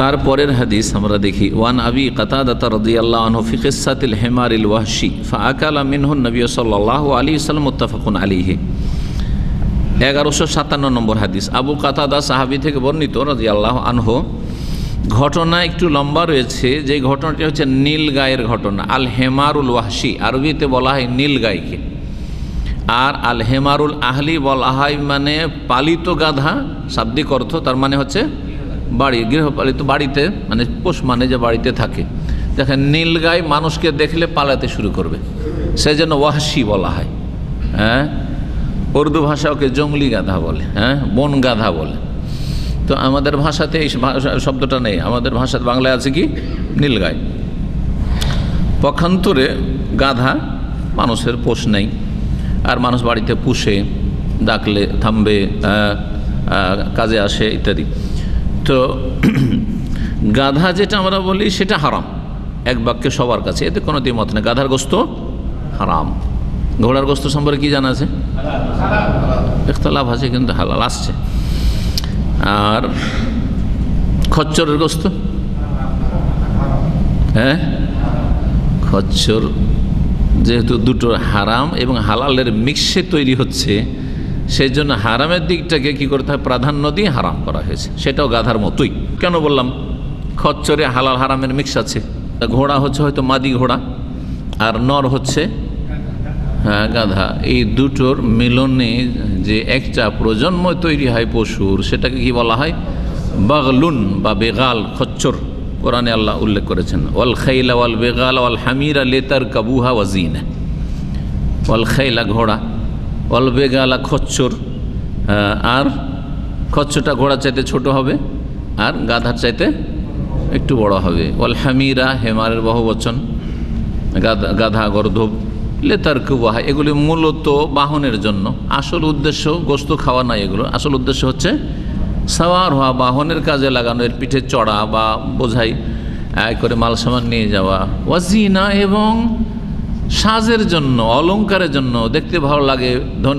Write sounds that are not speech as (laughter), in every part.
তারপরের হাদিস আমরা দেখি, ওয়ান আবি কাতাদাতা রাদিয়াল্লাহু আনহু ফি কিসসাতিল হিমারিল ওয়াহশি, ফাআকালা মিনহু নবী সাল্লাল্লাহু আলাইহি ওয়াসাল্লাম মুত্তাফাকুন আলাইহি। এগারোশো সাতান্ন নম্বর হাদিস, আবু কাতাদা সাহাবি থেকে বর্ণিত রাদিয়াল্লাহু আনহু, ঘটনা একটু লম্বা রয়েছে, যে ঘটনাটি হচ্ছে নীল গায়ের ঘটনা, আল হেমারুল ওয়াহশি, আরবিতে বলা হয় নীল গাইকে আর আল হেমারুল আহলি বলা হয় মানে পালিত গাধা, শাব্দিক অর্থ তার মানে হচ্ছে বাড়ি, গৃহপালিত বাড়িতে মানে পোষ মানে যে বাড়িতে থাকে। দেখেন নীলগাই মানুষকে দেখলে পালাতে শুরু করবে। সেই জন্য ওয়াহশি বলা হয়। হ্যাঁ? উর্দু ভাষা ওকে জঙ্গলি গাধা বলে। হ্যাঁ? বন গাধা বলে। তো আমাদের ভাষাতে এই শব্দটা নেই। আমাদের ভাষা বাংলায় আছে কি? নীলগাই পক্ষান্তরে গাধা মানুষের পোষ নেই। আর মানুষ বাড়িতে পুষে, ডাকলে, থামবে কাজে আসে, ইত্যাদি। তো (clears throat) গাধা যেটা আমরা বলি সেটা হারাম। এক বাক্যে সবার কাছে, এতে কোনো দ্বিমত নেই। গাধার গোস্ত হারাম। ঘোড়ার গোস্ত সম্পর্কে কী জানা আছে? ইখতলাফ আছে, কিন্তু হালাল আসছে। আর খচ্চরের গোস্ত? হ্যাঁ? খচ্চর যেহেতু দুটো হারাম এবং হালালের মিক্সে তৈরি হচ্ছে সেই জন্য হারামের দিকটাকে কি করতে হয়? প্রাধান্য দিয়ে হারাম করা হয়েছে। সেটাও গাধার মতোই। কেন বললাম? খচ্চরে হালাল হারামের মিক্স আছে। ঘোড়া হচ্ছে হয়তো মাদি ঘোড়া, আর নর হচ্ছে হ্যাঁ গাধা। এই দুটোর মিলনে যে একটা প্রজন্ম তৈরি হয় পশুর, সেটাকে কি বলা হয়? বাগলুন বা বেগাল, খচ্চর। কোরআনে আল্লাহ উল্লেখ করেছেন, ওয়াল খাইলা ওয়াল বেগাল ওয়াল হামিরা লেতার কাবুহা ওয়াজিনা ওয়াল খাইলা ঘোড়া ওয়াল বেগালা খচ্চর আর খচ্চরটা ঘোড়া চাইতে ছোট হবে, আর গাধার চাইতে একটু বড় হবে। ওয়াল হামিরা, হেমারের বহু বচন গাধা গাধা, গর্ধব, লেতার কুবাহা, এগুলি মূলত বাহনের জন্য। আসল উদ্দেশ্য গোস্ত খাওয়া নয় এগুলো। আসল উদ্দেশ্য হচ্ছে সাওয়ার হওয়া, বাহনের কাজে লাগানো, এর পিঠে চড়া বা বোঝাই করে মাল সামান নিয়ে যাওয়া। ওয়াজিনা এবং সাজের জন্য অলঙ্কারের জন্য দেখতে ভালো লাগে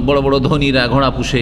বড় বড় ধনীরা ঘোড়া পুষে।